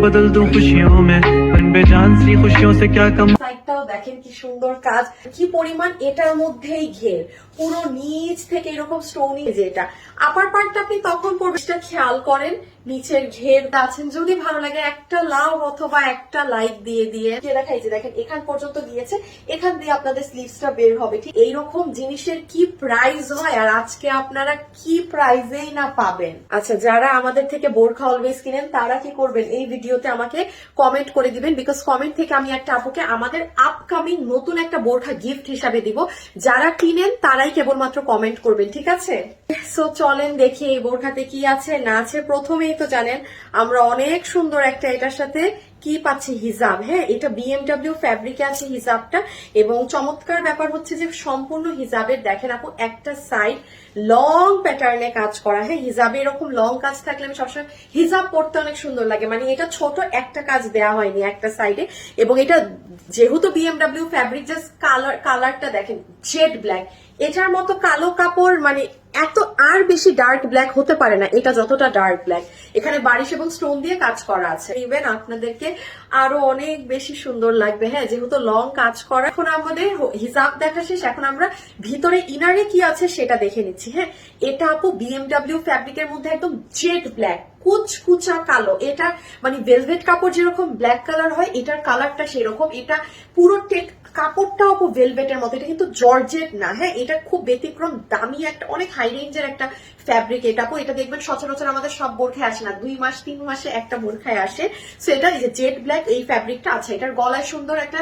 बदल दूँ खुशियों में। বেজান খুশিও সে ক্যা কাম সাইটটাও দেখেন কি সুন্দর কাজ। কি পরিমাণ এটার মধ্যেই ঘের। পুরো নিচ থেকে এরকম স্টোনি যেটা আপার পার্টটা আপনি তখন পরিবেশটা খেয়াল করেন, নিচের ঘের আছেন। যদি ভালো লাগে একটা লাভ অথবা একটা লাইক দিয়ে দিয়ে দেখা এই যে দেখেন, এখান পর্যন্ত দিয়েছে এখান দিয়ে আপনাদের স্লিভসটা বের হবে। ঠিক এইরকম জিনিসের কি প্রাইস হয়? আর আজকে আপনারা কি প্রাইজেই না পাবেন? আচ্ছা যারা আমাদের থেকে বোরখা অলওয়েজ কিনেন, তারা কি করবেন? এই ভিডিওতে আমাকে কমেন্ট করে দিবেন। বিকজ কমেন্ট থেকে আমি একটা আপুকে আমাদের আপকামিং নতুন একটা বোরখা গিফট হিসাবে দিব। যারা কিনেন, তারাই কেবলমাত্র কমেন্ট করবেন, ঠিক আছে? সো চলেন দেখি এই বোরখাতে কি আছে, না আছে। প্রথমেই তো জানেন, আমরা অনেক সুন্দর একটা এটার সাথে কি পাচ্ছি হিজাব? হ্যাঁ এটা বিএমডব্লিউ ফ্যাব্রিকে আছে হিজাবটা এবং চমৎকার ব্যাপার হচ্ছে যে সম্পূর্ণ হিজাবের দেখেন আপু, একটা সাইড লং প্যাটার্নে কাজ করা। হ্যাঁ হিজাবে এরকম লং কাজ থাকলে আমি সবসময় হিজাব পড়তে অনেক সুন্দর লাগে। মানে এটা ছোট একটা কাজ দেয়া হয়নি একটা সাইডে এবং এটা যেহেতু বিএমডাব্লিউ ফ্যাব্রিক জাস্ট কালার কালারটা দেখেন জেড ব্ল্যাক এটার মতো কালো কাপড় মানে এত আর বেশি ডার্ক ব্ল্যাক হতে পারে না, এটা যতটা ডার্ক ব্ল্যাক এখানে বারিশ এবং স্টোন দিয়ে কাজ করা আছে। ইভেন আপনাদেরকে আরও অনেক বেশি সুন্দর লাগবে। হ্যাঁ যেহেতু লং কাজ করা, এখন আমাদের হিসাব দেখা শেষ। এখন আমরা ভিতরে ইনারে কি আছে সেটা দেখে নিচ্ছি। হ্যাঁ এটা আপু বিএমডাব্লিউ ফ্যাব্রিকের মধ্যে একদম জেড ব্ল্যাক কুচকুচা কালো। এটা মানে ভেলভেট কাপড় যেরকম ব্ল্যাক কালার হয়, এটার কালারটা সেরকম। এটা পুরো টেক কাপড়টাও খুব ভেলভেটের মতো, এটা কিন্তু জর্জেট না। হ্যাঁ এটা খুব ব্যতিক্রম, দামি একটা, অনেক হাই রেঞ্জের একটা ফ্যাব্রিক এটা এটা দেখবেন সচরাচর আমাদের সব বোরখায় আসে না। দুই মাস, তিন মাসে একটা বোরখায় আসে। সো এটা এই যে জেড ব্ল্যাক এই ফ্যাব্রিকটা আছে। এটার গলায় সুন্দর একটা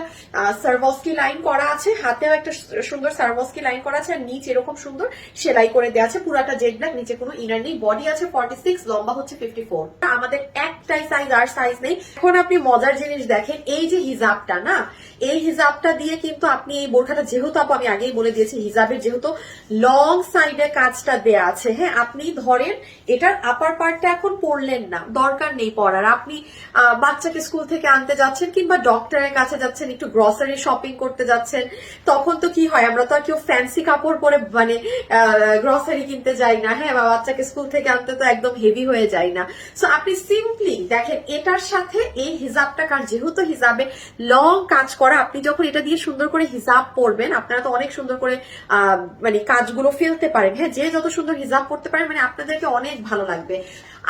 সার্ভসকি লাইন করা আছে। হাতেও একটা সুন্দর সার্ভসকি লাইন করা আছে। আর নিচ এরকম সুন্দর সেলাই করে দেওয়া আছে। পুরাটা জেড ব্ল্যাক নিচে কোনো ইনার নেই। বডি আছে ফর্টি সিক্স লম্বা হচ্ছে ফিফটি ফোর আমাদের একটাই সাইজ আর সাইজ নেই। এখন আপনি মজার জিনিস দেখেন, এই যে হিজাবটা, না? এই হিজাবটা দিয়ে কিন্তু আপনি এই বোরখাটা, যেহেতু আপু আমি আগেই বলে দিয়েছি, হিজাবের যেহেতু লং সাইডে কাজটা দেয়া আছে হ্যাঁ? আপনি ধরেন এটার আপার পার্টটা এখন পড়লেন না, দরকার নেই পড়ার। আপনি বাচ্চাকে স্কুল থেকে আনতে যাচ্ছেন কিংবা ডক্টরের কাছে যাচ্ছেন, একটু গ্রসারি শপিং করতে যাচ্ছেন, তখন তো কি হয়, আমরা তো আর কেউ ফ্যান্সি কাপড় পরে মানে গ্রসারি কিনতে যাই না। হ্যাঁ বা বাচ্চাকে স্কুল থেকে আনতে তো একদম হেভি হয়ে যায় না। সো আপনি সিম্পলি দেখেন, এটার সাথে এই হিজাবটা কার যেহেতু হিজাবে লং কাজ করা, আপনি যখন এটা দিয়ে সুন্দর করে হিজাব পরবেন আপনারা তো অনেক সুন্দর করে মানে কাজগুলো ফেলতে পারেন। হ্যাঁ যে যত সুন্দর হিজাব পড়তে পারেন মানে আপনাদেরকে অনেক ভালো লাগবে।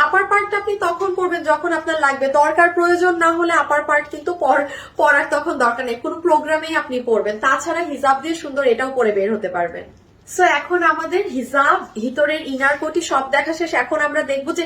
আপার পার্টটা আপনি তখন করবেন যখন আপনার লাগবে। দরকার প্রয়োজন না হলে আপার পার্ট কিন্তু পড়ার তখন দরকার নেই। কোনো প্রোগ্রামেই আপনি পড়বেন তাছাড়া হিজাব দিয়ে সুন্দর এটাও পরে বের হতে পারবেন। সো এখন আমাদের হিজাব ভিতরের ইনার কোটি সব দেখা শেষ। এখন আমরা দেখব যে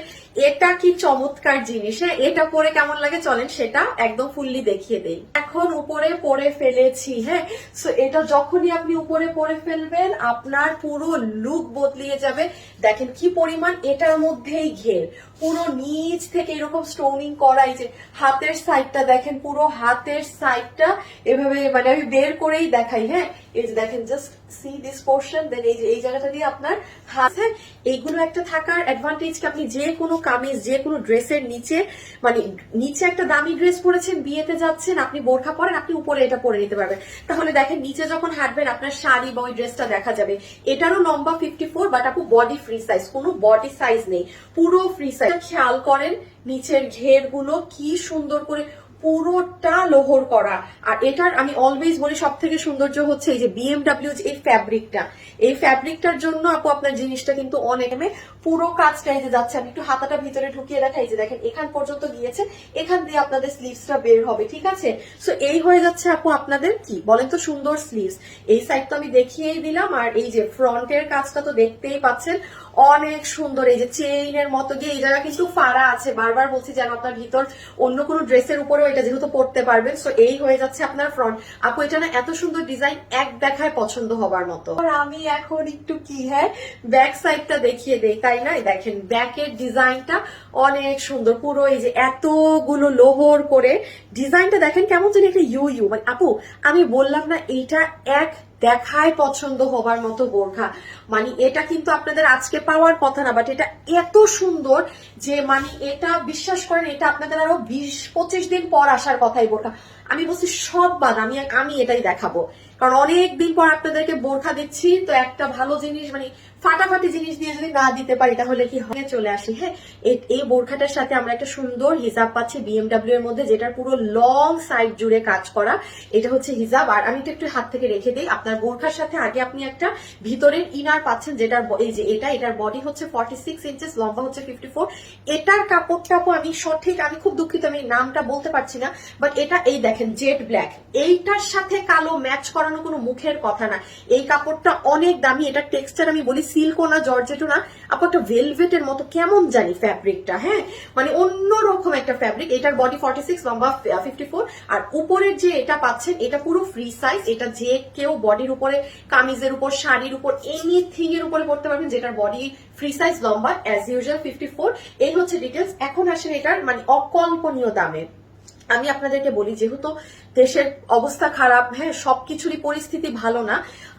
এটা কি চমৎকার জিনিস। হ্যাঁ এটা পরে কেমন লাগে চলেন সেটা একদম ফুললি দেখিয়ে দেই। এখন উপরে পরে ফেলেছি হ্যাঁ। সো এটা যখনই আপনি উপরে পরে ফেলবেন, আপনার পুরো লুক বদলিয়ে যাবে। দেখেন কি পরিমাণ এটার মধ্যেই ঘের। পুরো নিচ থেকে এরকম স্টোনিং করাই যে হাতের সাইডটা দেখেন, পুরো হাতের সাইডটা এভাবে মানে আমি বের করেই দেখাই হ্যাঁ। এই যে দেখেন just see this portion then এই যে, এই জায়গাটা দিয়ে আপনার হাতে এইগুলো একটা থাকার অ্যাডভান্টেজ কি? আপনি যে কোনো কামিজ, যে কোনো ড্রেসের নিচে মানে নিচে একটা দামি ড্রেস পরেছেন, বিয়েতে যাচ্ছেন, আপনি বোরখা পরেন, আপনি উপরে এটা পরে নিতে পারবেন। তাহলে দেখেন, নিচে যখন হাঁটবেন, আপনার শাড়ি বা ওই ড্রেসটা দেখা যাবে। এটারও লম্বা ফিফটি ফোর বাট আপু বডি ফ্রি সাইজ কোনো বডি সাইজ নেই, পুরো ফ্রি সাইজ খেয়াল করেন, নিচের ঘেরগুলো কি সুন্দর করে পুরোটা লোহর করা। আর এটার আমি অলওয়েজ বলি সব থেকে সৌন্দর্য হচ্ছে এই যে বিএমডাব্লিউ এই ফ্যাব্রিকটা এই ফ্যাব্রিকটার জন্য আপু আপনার জিনিসটা কিন্তু অনেক পুরো কাজটা এই যে যাচ্ছে, আমি একটু হাতাটা ভিতরে ঢুকিয়ে দেখাই যে দেখেন, এখান পর্যন্ত গিয়েছে, এখান দিয়ে আপনাদের স্লিভসটা বের হবে, ঠিক আছে? সো এই হয়ে যাচ্ছে আপু আপনাদের কি? বলেন তো সুন্দর স্লিভস এই সাইড তো আমি দেখিয়েই দিলাম, আর এই যে ফ্রন্টের কাজটা তো দেখতেই পাচ্ছেন, অনেক সুন্দর, এই যে চেইনের মতো গিয়ে, এই জায়গা কিন্তু ফাড়া আছে, বারবার বলছি যেন আপনার ভিতর অন্য কোনো ড্রেসের উপরেও এটা যেহেতু পড়তে পারবেন সো এই হয়ে যাচ্ছে আপনার ফ্রন্ট আপু এটা না এত সুন্দর ডিজাইন এক দেখায় পছন্দ হবার মতো। আমি এখন একটু কি হ্যাঁ? ব্যাক সাইডটা দেখিয়ে দেই তাই না? দেখেন ব্যাকের ডিজাইনটা অনেক সুন্দর। পুরো এই যে এতগুলো লোহর করে ডিজাইনটা দেখেন কেমন যেন একটা ইউ ইউ মানে আপু আমি বললাম না এইটা এক দেখায় পছন্দ হবার মতো বোরখা। মানে এটা কিন্তু আপনাদের আজকে পাওয়ার কথা না বাট এটা এত সুন্দর যে মানে এটা বিশ্বাস করেন, এটা আপনাদের আরও বিশ পঁচিশ দিন পর আসার কথাই বোরখা। আমি বলছি, সব বাদ, আমি আমি এটাই দেখাবো। কারণ অনেক দিন পর আপনাদেরকে বোরখা দিচ্ছি, তো একটা ভালো জিনিস মানে ফাটাফাটি জিনিস দিয়ে যদি না দিতে পারি, তাহলে কি হয়? চলে আসি হ্যাঁ? এই- বোরখাটার সাথে আমরা একটা সুন্দর হিজাব পাচ্ছি বিএমডাব্লিউ এর মধ্যে, যেটার পুরো লং সাইড জুড়ে কাজ করা। এটা হচ্ছে হিজাব। আর আমি একটু হাত থেকে রেখে দিই, আপনার বোরখার সাথে আগে আপনি একটা ভিতরের ইনার পাচ্ছেন, যেটার এই যে এটা, এটার বডি হচ্ছে ফর্টি সিক্স ইঞ্চেস লম্বা হচ্ছে ফিফটি ফোর এটার কাপড়টাও আমি সঠিক, আমি খুব দুঃখিত, আমি নামটা বলতে পারছি না বাট এটা এই দেখেন জেড ব্ল্যাক এইটার সাথে কালো ম্যাচ করানো কোনো মুখের কথা না। এই কাপড়টা অনেক দামি, এটা টেক্সচার আমি বলি সিল্কও না জর্জেটও না আপু একটা ভেলভেটের মতো কেমন জানি ফ্যাব্রিকটা হ্যাঁ? মানে অন্যরকম একটা ফ্যাব্রিক এটার বডি ফর্টি সিক্স লম্বা ফিফটি ফোর আর উপরের যে এটা পাচ্ছেন, এটা পুরো ফ্রি সাইজ এটা যে কেউ বডির উপরে, কামিজের উপর, শাড়ির উপর এনিথিং এর উপরে পড়তে পারবেন, যেটার বডি ফ্রি সাইজ লম্বা অ্যাজ ইউজুয়াল ফিফটি ফোর এই হচ্ছে ডিটেলস এখন আসেন এটার মানে অকল্পনীয় দামে। আমি আপনাদেরকে বলি, যেহেতু দেশের অবস্থা খারাপ হ্যাঁ সবকিছুরই পরিস্থিতি ভালো না,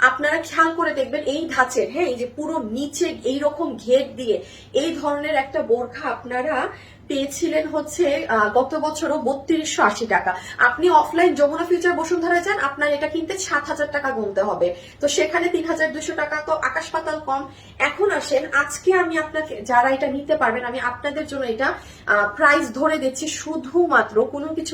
আপনারা খেয়াল করে দেখবেন এই ধাঁচের হ্যাঁ এই যে পুরো নিচে এই রকম ঘের দিয়ে এই ধরনের একটা বোরখা আপনারা পেয়েছিলেন হচ্ছে গত বছরও বত্রিশশো আশি টাকা। আপনি অফলাইন যমুনা ফিউচার বসুন্ধরা যান, আপনার এটা কিনতে সাত হাজার টাকা গুনতে হবে। তো সেখানে তিন হাজার দুশো টাকা তো আকাশ পাতাল কম। এখন আসেন, আজকে আমি আপনাকে, যারা এটা নিতে পারবেন, আমি আপনাদের জন্য এটা প্রাইস ধরে দিচ্ছি শুধুমাত্র, কোনো কিছু